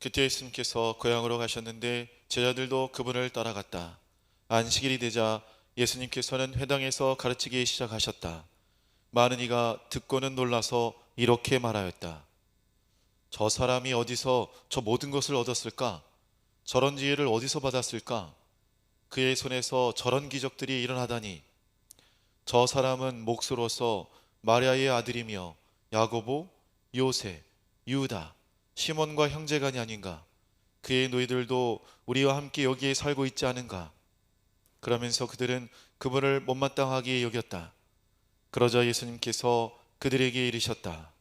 그때 예수님께서 고향으로 가셨는데 제자들도 그분을 따라갔다. 안식일이 되자 예수님께서는 회당에서 가르치기 시작하셨다. 많은 이가 듣고는 놀라서 이렇게 말하였다. 저 사람이 어디서 저 모든 것을 얻었을까? 저런 지혜를 어디서 받았을까? 그의 손에서 저런 기적들이 일어나다니. 저 사람은 몫으로서 마리아의 아들이며 야고보, 요세, 유다, 시몬과 형제간이 아닌가? 그의 노예들도 우리와 함께 여기에 살고 있지 않은가? 그러면서 그들은 그분을 못마땅하게 여겼다. 그러자 예수님께서 그들에게 이르셨다.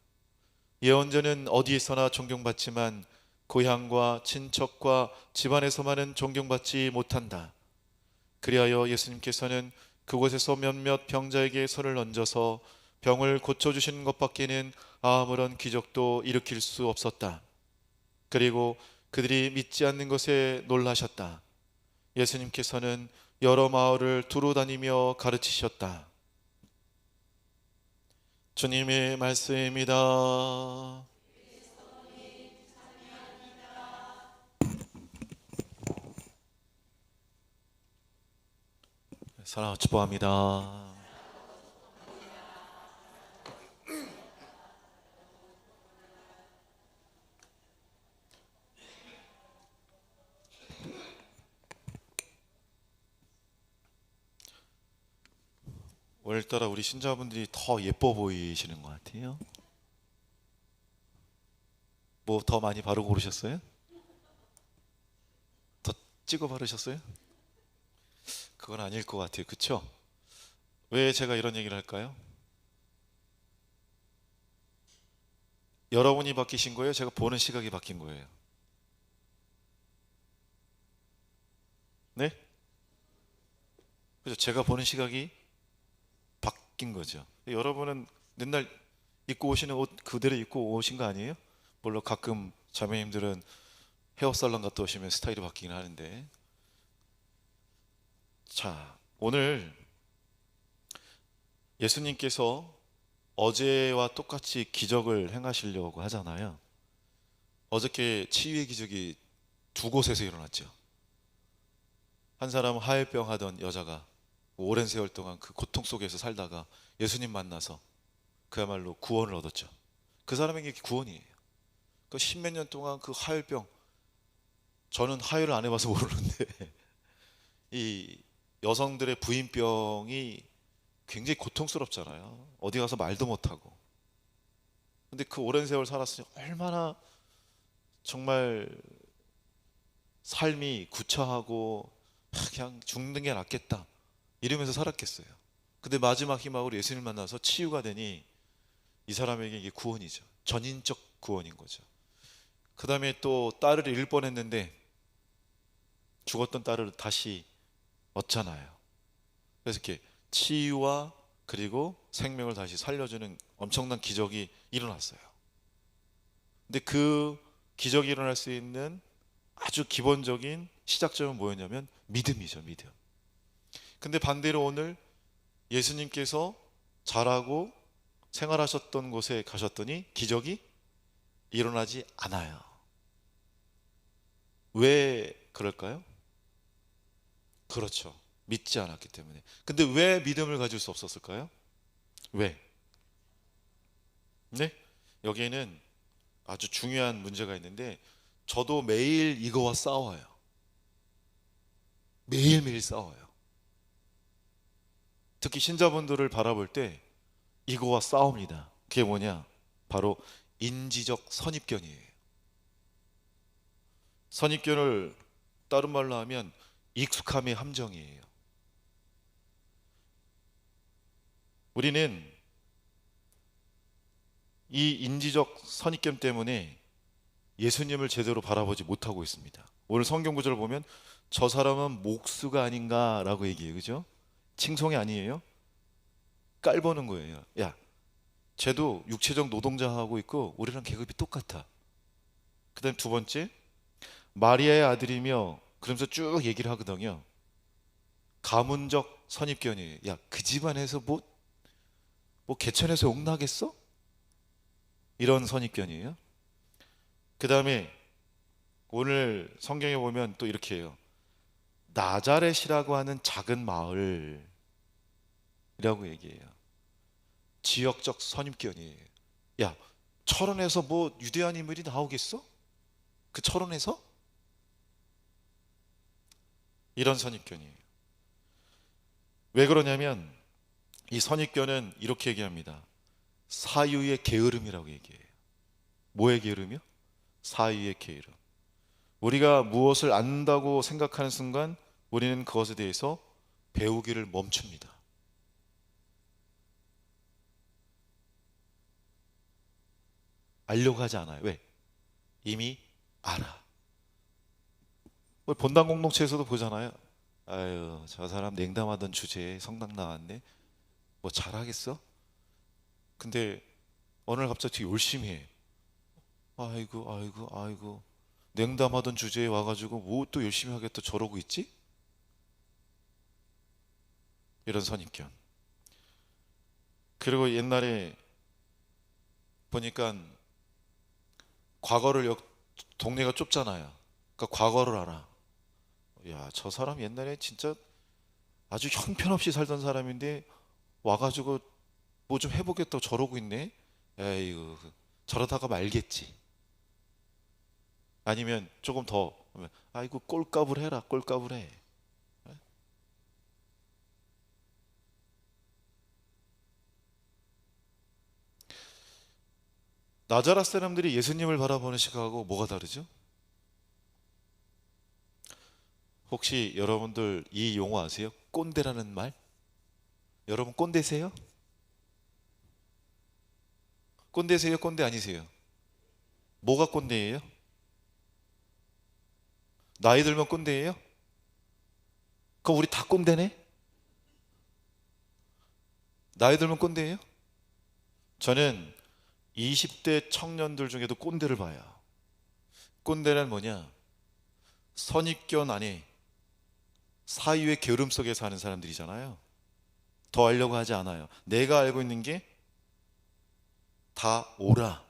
예언자는 어디에서나 존경받지만 고향과 친척과 집안에서만은 존경받지 못한다. 그리하여 예수님께서는 그곳에서 몇몇 병자에게 손을 얹어서 병을 고쳐주시는 것밖에는 아무런 기적도 일으킬 수 없었다. 그리고 그들이 믿지 않는 것에 놀라셨다. 예수님께서는 여러 마을을 두루 다니며 가르치셨다. 주님의 말씀입니다. 사랑하고 축복합니다. 오늘따라 우리 신자분들이 더 예뻐 보이시는 것 같아요. 뭐 더 많이 바르고 오르셨어요? 더 찍어 바르셨어요? 그건 아닐 것 같아요. 그쵸? 왜 제가 이런 얘기를 할까요? 여러분이 바뀌신 거예요? 제가 보는 시각이 바뀐 거예요? 네? 그죠? 제가 보는 시각이 바뀐 거죠. 여러분은 맨날 입고 오시는 옷 그대로 입고 오신 거 아니에요? 물론 가끔 자매님들은 헤어살론 갔다 오시면 스타일이 바뀌긴 하는데 자 오늘 예수님께서 어제와 똑같이 기적을 행하시려고 하잖아요. 어저께 치유의 기적이 두 곳에서 일어났죠. 한 사람은 하혈병 하던 여자가 오랜 세월 동안 그 고통 속에서 살다가 예수님 만나서 그야말로 구원을 얻었죠. 그 사람에게 구원이에요. 그 십몇 년 동안 그 하혈병 저는 하혈을 안 해봐서 모르는데 이 여성들의 부인병이 굉장히 고통스럽잖아요. 어디 가서 말도 못하고. 근데 그 오랜 세월 살았으니 얼마나 정말 삶이 구차하고 그냥 죽는 게 낫겠다. 이러면서 살았겠어요. 근데 마지막 희망으로 예수님을 만나서 치유가 되니 이 사람에게 이게 구원이죠. 전인적 구원인 거죠. 그 다음에 또 딸을 잃을 뻔했는데 죽었던 딸을 다시 얻잖아요. 그래서 이렇게 치유와 그리고 생명을 다시 살려주는 엄청난 기적이 일어났어요. 근데 그 기적이 일어날 수 있는 아주 기본적인 시작점은 뭐였냐면 믿음이죠, 믿음. 근데 반대로 오늘 예수님께서 잘하고 생활하셨던 곳에 가셨더니 기적이 일어나지 않아요. 왜 그럴까요? 그렇죠. 믿지 않았기 때문에. 근데 왜 믿음을 가질 수 없었을까요? 왜? 네? 여기에는 아주 중요한 문제가 있는데 저도 매일 이거와 싸워요. 매일매일 싸워요. 특히 신자분들을 바라볼 때 이거와 싸웁니다. 그게 뭐냐? 바로 인지적 선입견이에요. 선입견을 다른 말로 하면 익숙함의 함정이에요. 우리는 이 인지적 선입견 때문에 예수님을 제대로 바라보지 못하고 있습니다. 오늘 성경 구절을 보면 저 사람은 목수가 아닌가라고 얘기해요. 그죠? 칭송이 아니에요. 깔보는 거예요. 야, 쟤도 육체적 노동자하고 있고 우리랑 계급이 똑같아. 그 다음 두 번째 마리아의 아들이며 그러면서 쭉 얘기를 하거든요. 가문적 선입견이에요. 야, 그 집안에서 뭐, 뭐 개천에서 욕나겠어? 이런 선입견이에요. 그 다음에 오늘 성경에 보면 또 이렇게 해요. 나자렛이라고 하는 작은 마을이라고 얘기해요. 지역적 선입견이에요. 야, 철원에서 뭐 유대한 인물이 나오겠어? 그 철원에서? 이런 선입견이에요. 왜 그러냐면 이 선입견은 이렇게 얘기합니다. 사유의 게으름이라고 얘기해요. 뭐의 게으름이요? 사유의 게으름. 우리가 무엇을 안다고 생각하는 순간 우리는 그것에 대해서 배우기를 멈춥니다. 알려고 하지 않아요. 왜? 이미 알아. 우리 본당 공동체에서도 보잖아요. 아유, 저 사람 냉담하던 주제에 성당 나왔네. 뭐 잘하겠어? 근데 어느 날 갑자기 열심히 해. 아이고, 아이고, 아이고. 냉담하던 주제에 와가지고 뭐 또 열심히 하겠다 저러고 있지? 이런 선입견. 그리고 옛날에 보니까 과거를 역, 동네가 좁잖아요. 그러니까 과거를 알아. 야, 저 사람 옛날에 진짜 아주 형편없이 살던 사람인데 와가지고 뭐 좀 해보겠다고 저러고 있네. 에이구, 저러다가 말겠지. 아니면 조금 더, 아이고 꼴값을 해라, 꼴값을 해. 나자라 사람들이 예수님을 바라보는 시각하고 뭐가 다르죠? 혹시 여러분들 이 용어 아세요? 꼰대라는 말? 여러분 꼰대세요? 꼰대세요? 꼰대 아니세요? 뭐가 꼰대예요? 나이 들면 꼰대예요? 그럼 우리 다 꼰대네? 나이 들면 꼰대예요? 저는 20대 청년들 중에도 꼰대를 봐요. 꼰대는 뭐냐? 선입견 안에 사유의 게으름 속에 사는 사람들이잖아요. 더 알려고 하지 않아요. 내가 알고 있는 게 다 오라.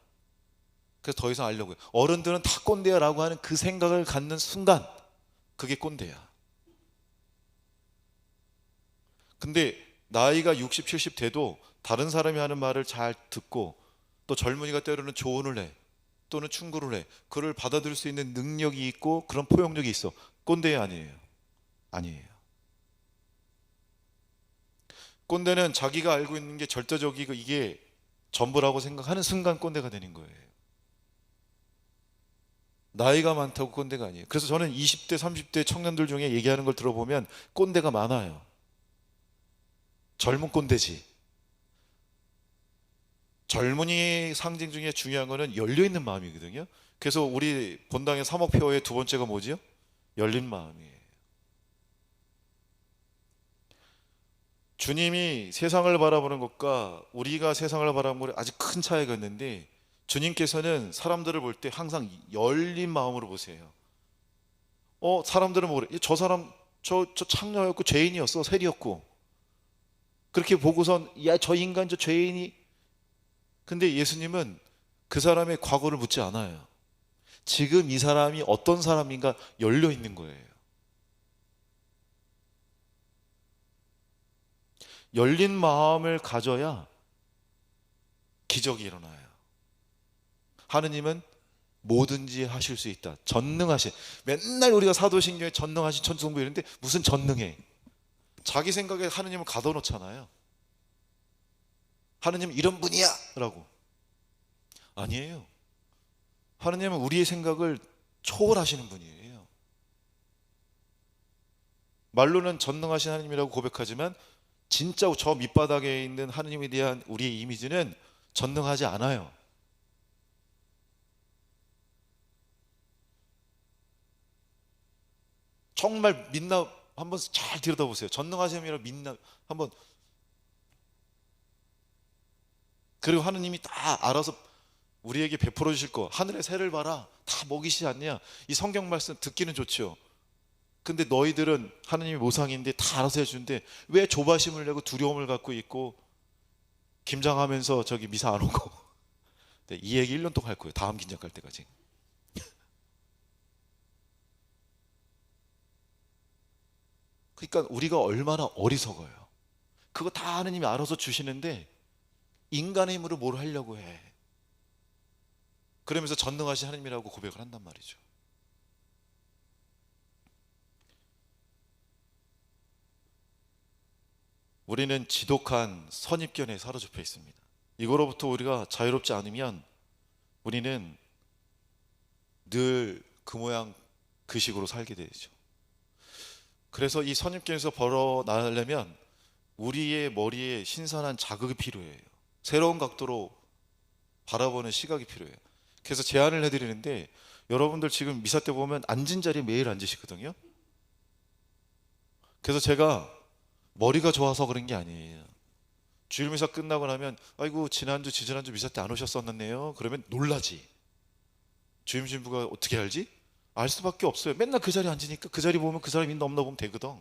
그래서 더 이상 알려고 해요. 어른들은 다 꼰대야라고 하는 그 생각을 갖는 순간 그게 꼰대야. 근데 나이가 60, 70 돼도 다른 사람이 하는 말을 잘 듣고 또 젊은이가 때로는 조언을 해 또는 충고를 해 그를 받아들일 수 있는 능력이 있고 그런 포용력이 있어 꼰대 아니에요 아니에요 꼰대는 자기가 알고 있는 게 절대적이고 이게 전부라고 생각하는 순간 꼰대가 되는 거예요 나이가 많다고 꼰대가 아니에요 그래서 저는 20대 30대 청년들 중에 얘기하는 걸 들어보면 꼰대가 많아요 젊은 꼰대지 젊은이 상징 중에 중요한 거는 열려 있는 마음이거든요. 그래서 우리 본당의 사목표의 두 번째가 뭐지요? 열린 마음이에요. 주님이 세상을 바라보는 것과 우리가 세상을 바라보는 것에 아주 큰 차이가 있는데 주님께서는 사람들을 볼 때 항상 열린 마음으로 보세요. 어, 사람들은 뭐래? 저 사람 저, 저 창녀였고 죄인이었어, 세리였고. 그렇게 보고선 야, 저 인간 저 죄인이 근데 예수님은 그 사람의 과거를 묻지 않아요. 지금 이 사람이 어떤 사람인가 열려 있는 거예요. 열린 마음을 가져야 기적이 일어나요. 하느님은 뭐든지 하실 수 있다. 전능하신. 맨날 우리가 사도신경에 전능하신 천성부 이런데 무슨 전능해? 자기 생각에 하느님을 가둬놓잖아요. 하느님 이런 분이야 라고 아니에요 하느님은 우리의 생각을 초월하시는 분이에요 말로는 전능하신 하느님이라고 고백하지만 진짜 저 밑바닥에 있는 하느님에 대한 우리의 이미지는 전능하지 않아요 정말 믿나 한번 잘 들여다보세요 하느님이라 믿나 한번 그리고 하느님이 다 알아서 우리에게 베풀어 주실 거. 하늘의 새를 봐라. 다 먹이시지 않냐? 이 성경 말씀 듣기는 좋죠. 근데 너희들은 하느님이 모상인데 다 알아서 해주는데 왜 조바심을 내고 두려움을 갖고 있고 김장하면서 저기 미사 안 오고 네, 이 얘기 1년 동안 할 거예요. 다음 긴장 갈 때까지. 그러니까 우리가 얼마나 어리석어요. 그거 다 하느님이 알아서 주시는데 인간의 힘으로 뭘 하려고 해. 그러면서 전능하신 하나님이라고 고백을 한단 말이죠. 우리는 지독한 선입견에 사로잡혀 있습니다. 이거로부터 우리가 자유롭지 않으면 우리는 늘 그 모양 그 식으로 살게 되죠. 그래서 이 선입견에서 벌어나려면 우리의 머리에 신선한 자극이 필요해요. 새로운 각도로 바라보는 시각이 필요해요. 그래서 제안을 해드리는데 여러분들 지금 미사 때 보면 앉은 자리에 매일 앉으시거든요. 그래서 제가 머리가 좋아서 그런 게 아니에요. 주일 미사 끝나고 나면 아이고 지난주 지지난주 미사 때 안 오셨었네요. 그러면 놀라지. 주임 신부가 어떻게 알지? 알 수밖에 없어요. 맨날 그 자리에 앉으니까 그 자리 보면 그 사람이 있나 없나 보면 되거든.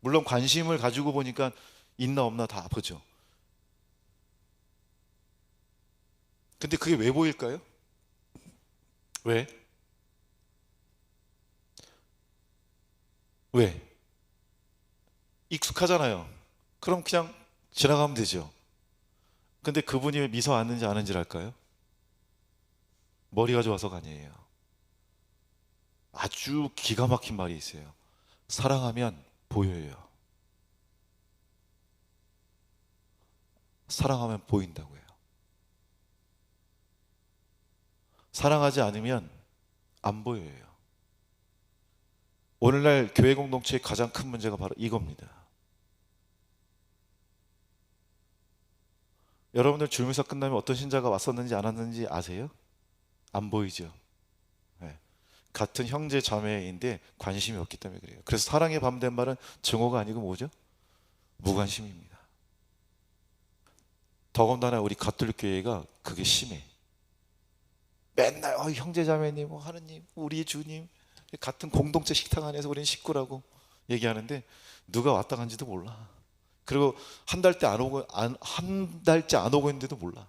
물론 관심을 가지고 보니까 있나 없나 다 보죠. 근데 그게 왜 보일까요? 왜? 왜? 익숙하잖아요. 그럼 그냥 지나가면 되죠. 근데 그분이 왜 미소 안는지 아는지 알까요? 머리가 좋아서가 아니에요. 아주 기가 막힌 말이 있어요. 사랑하면 보여요. 사랑하면 보인다고요. 사랑하지 않으면 안 보여요. 오늘날 교회 공동체의 가장 큰 문제가 바로 이겁니다. 여러분들 줄미사 끝나면 어떤 신자가 왔었는지 안 왔는지 아세요? 안 보이죠. 네. 같은 형제 자매인데 관심이 없기 때문에 그래요. 그래서 사랑의 밤된 말은 증오가 아니고 뭐죠? 무관심입니다. 더군다나 우리 가톨릭 교회가 그게 심해. 맨날 어, 형제 자매님, 뭐 하느님, 우리 주님 같은 공동체 식탁 안에서 우리는 식구라고 얘기하는데 누가 왔다 간지도 몰라. 그리고 한 달째 안 오고 안, 한 달째 안 오고 있는데도 몰라.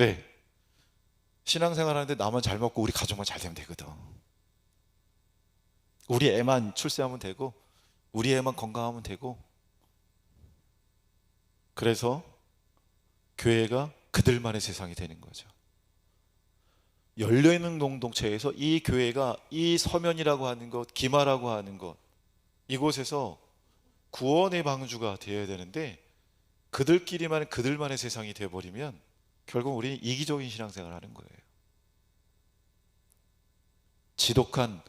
왜? 신앙생활 하는데 나만 잘 먹고 우리 가족만 잘 되면 되거든. 우리 애만 출세하면 되고 우리 애만 건강하면 되고 그래서 교회가 그들만의 세상이 되는 거죠. 열려있는 공동체에서 이 교회가 이 서면이라고 하는 것, 기마라고 하는 것, 이곳에서 구원의 방주가 되어야 되는데 그들끼리만 그들만의 세상이 되어버리면 결국 우리는 이기적인 신앙생활을 하는 거예요. 지독한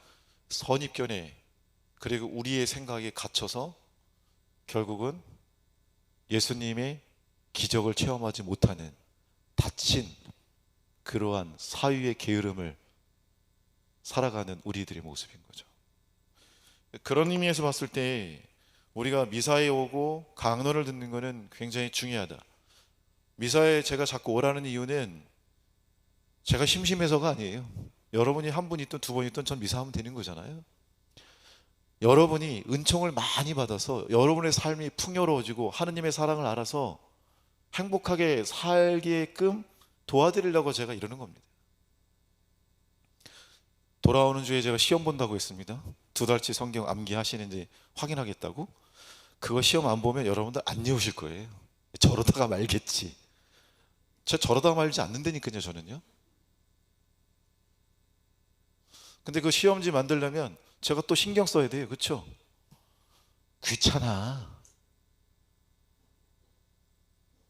선입견에 그리고 우리의 생각에 갇혀서 결국은 예수님의 기적을 체험하지 못하는 다친 그러한 사유의 게으름을 살아가는 우리들의 모습인 거죠. 그런 의미에서 봤을 때 우리가 미사에 오고 강론을 듣는 것은 굉장히 중요하다. 미사에 제가 자꾸 오라는 이유는 제가 심심해서가 아니에요. 여러분이 한 분 있든 두 분 있든 전 미사하면 되는 거잖아요. 여러분이 은총을 많이 받아서 여러분의 삶이 풍요로워지고 하느님의 사랑을 알아서 행복하게 살게끔 도와드리려고 제가 이러는 겁니다. 돌아오는 주에 제가 시험 본다고 했습니다. 두 달치 성경 암기하시는지 확인하겠다고. 그거 시험 안 보면 여러분들 안 외우실 거예요. 저러다가 말겠지. 제 저러다 말지 않는다니까요, 저는요. 근데 그 시험지 만들려면 제가 또 신경 써야 돼요. 그렇죠? 귀찮아.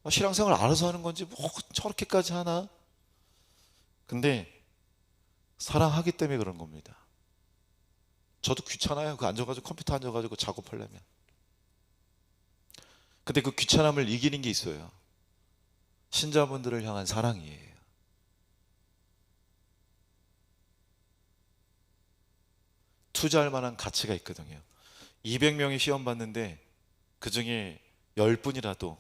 아, 신앙생활 알아서 하는 건지 뭐 저렇게까지 하나? 근데 사랑하기 때문에 그런 겁니다. 저도 귀찮아요. 그 앉아가지고 컴퓨터 앉아가지고 작업하려면. 근데 그 귀찮음을 이기는 게 있어요. 신자분들을 향한 사랑이에요. 투자할 만한 가치가 있거든요. 200명이 시험 봤는데 그 중에 10분이라도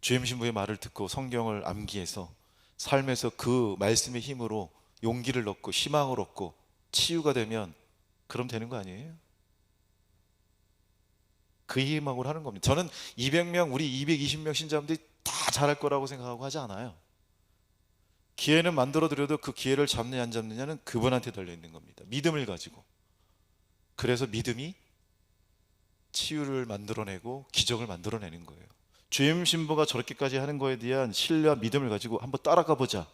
주임 신부의 말을 듣고 성경을 암기해서 삶에서 그 말씀의 힘으로 용기를 얻고 희망을 얻고 치유가 되면 그럼 되는 거 아니에요? 그 희망으로 하는 겁니다. 저는 200명, 우리 220명 신자분들이 다 잘할 거라고 생각하고 하지 않아요. 기회는 만들어 드려도 그 기회를 잡느냐 안 잡느냐는 그분한테 달려 있는 겁니다. 믿음을 가지고. 그래서 믿음이 치유를 만들어내고 기적을 만들어내는 거예요. 주임 신부가 저렇게까지 하는 거에 대한 신뢰와 믿음을 가지고 한번 따라가 보자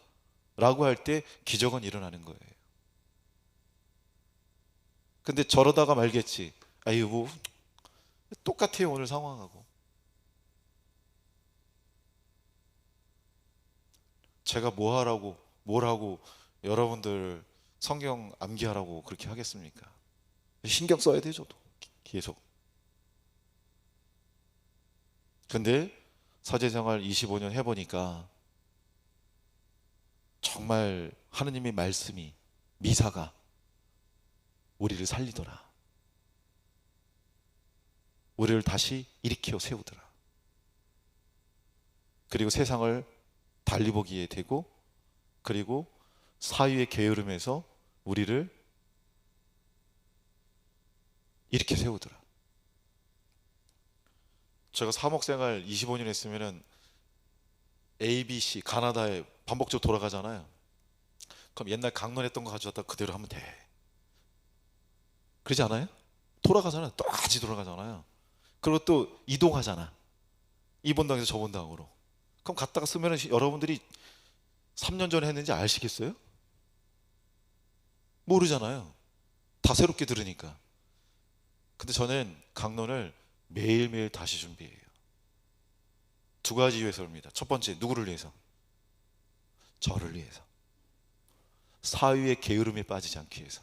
라고 할 때 기적은 일어나는 거예요. 근데 저러다가 말겠지. 아유 뭐 똑같아요 오늘 상황하고. 제가 뭐 하라고 뭘 하고 여러분들 성경 암기하라고 그렇게 하겠습니까? 신경 써야 되죠, 또. 계속. 근데 사제 생활 25년 해보니까 정말 하느님의 말씀이 미사가 우리를 살리더라. 우리를 다시 일으켜 세우더라. 그리고 세상을 달리 보기에 되고 그리고 사유의 게으름에서 우리를 이렇게 세우더라. 제가 사목 생활 25년 했으면은 A, B, C 가나다에 반복적으로 돌아가잖아요. 그럼 옛날 강론했던 거 가져왔다 그대로 하면 돼. 그러지 않아요? 돌아가잖아요. 똑같이 돌아가잖아요. 그리고 또 이동하잖아. 이 본당에서 저 본당으로. 그럼 갔다가 쓰면은 여러분들이 3년 전에 했는지 아시겠어요? 모르잖아요. 다 새롭게 들으니까. 근데 저는 강론을 매일매일 다시 준비해요. 두 가지 이유에서입니다. 첫 번째, 누구를 위해서? 저를 위해서. 사유의 게으름에 빠지지 않기 위해서.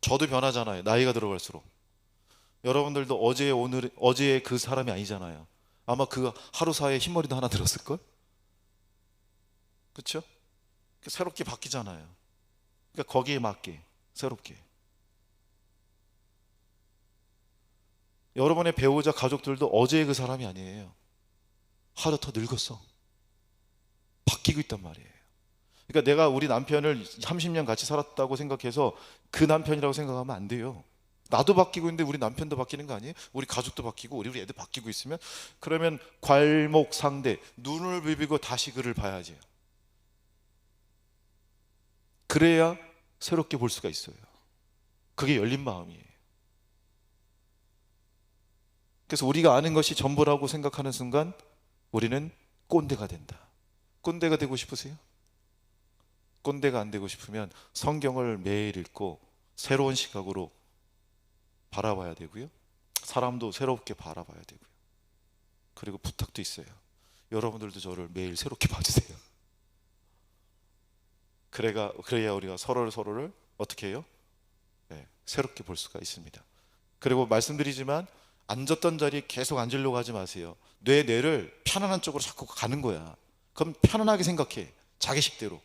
저도 변하잖아요. 나이가 들어갈수록. 여러분들도 어제 오늘 어제의 그 사람이 아니잖아요. 아마 그 하루 사이에 흰머리도 하나 들었을 걸? 그렇죠? 새롭게 바뀌잖아요. 그러니까 거기에 맞게 새롭게. 여러분의 배우자 가족들도 어제의 그 사람이 아니에요. 하루 더 늙었어. 바뀌고 있단 말이에요. 그러니까 내가 우리 남편을 30년 같이 살았다고 생각해서 그 남편이라고 생각하면 안 돼요. 나도 바뀌고 있는데 우리 남편도 바뀌는 거 아니에요? 우리 가족도 바뀌고 우리 애들 바뀌고 있으면 그러면 괄목 상대 눈을 비비고 다시 그를 봐야지. 그래야 새롭게 볼 수가 있어요. 그게 열린 마음이에요. 그래서 우리가 아는 것이 전부라고 생각하는 순간 우리는 꼰대가 된다. 꼰대가 되고 싶으세요? 꼰대가 안 되고 싶으면 성경을 매일 읽고 새로운 시각으로 바라봐야 되고요. 사람도 새롭게 바라봐야 되고요. 그리고 부탁도 있어요. 여러분들도 저를 매일 새롭게 봐주세요. 그래가 그래야 우리가 서로를 서로를 어떻게 해요? 네, 새롭게 볼 수가 있습니다. 그리고 말씀드리지만 앉았던 자리에 계속 앉으려고 하지 마세요. 뇌 뇌를 편안한 쪽으로 자꾸 가는 거야. 그럼 편안하게 생각해. 자기식대로.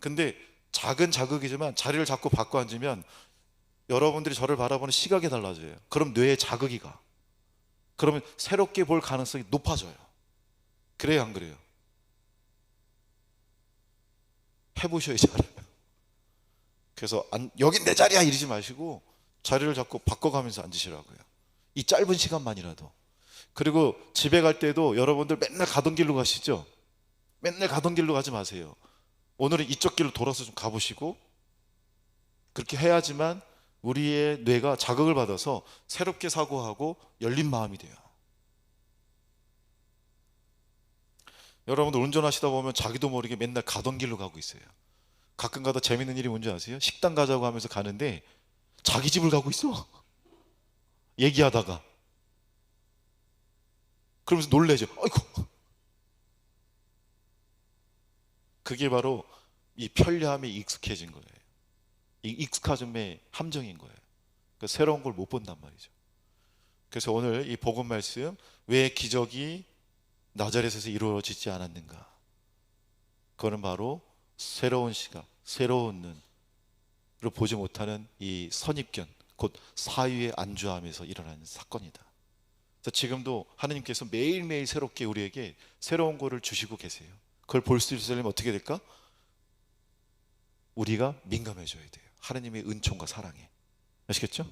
근데 작은 자극이지만 자리를 자꾸 바꿔 앉으면 여러분들이 저를 바라보는 시각이 달라져요. 그럼 뇌에 자극이 가. 그러면 새롭게 볼 가능성이 높아져요. 그래요, 안 그래요? 해보셔야지 알아요. 그래서 안, 여긴 내 자리야 이러지 마시고 자리를 자꾸 바꿔가면서 앉으시라고요. 이 짧은 시간만이라도. 그리고 집에 갈 때도 여러분들 맨날 가던 길로 가시죠? 맨날 가던 길로 가지 마세요. 오늘은 이쪽 길로 돌아서 좀 가보시고 그렇게 해야지만 우리의 뇌가 자극을 받아서 새롭게 사고하고 열린 마음이 돼요. 여러분들 운전하시다 보면 자기도 모르게 맨날 가던 길로 가고 있어요. 가끔 가다 재밌는 일이 뭔지 아세요? 식당 가자고 하면서 가는데 자기 집을 가고 있어. 얘기하다가. 그러면서 놀래죠. 아이고. 그게 바로 이 편리함에 익숙해진 거예요. 이 익숙함의 함정인 거예요. 그 새로운 걸 못 본단 말이죠. 그래서 오늘 이 복음 말씀 왜 기적이 나자렛에서 이루어지지 않았는가? 그거는 바로 새로운 시각, 새로운 눈으로 보지 못하는 이 선입견, 곧 사유에 안주함에서 일어나는 사건이다. 그래서 지금도 하나님께서 매일매일 새롭게 우리에게 새로운 거를 주시고 계세요. 그걸 볼 수 있으려면 어떻게 될까? 우리가 민감해져야 돼요. 하나님의 은총과 사랑에. 아시겠죠?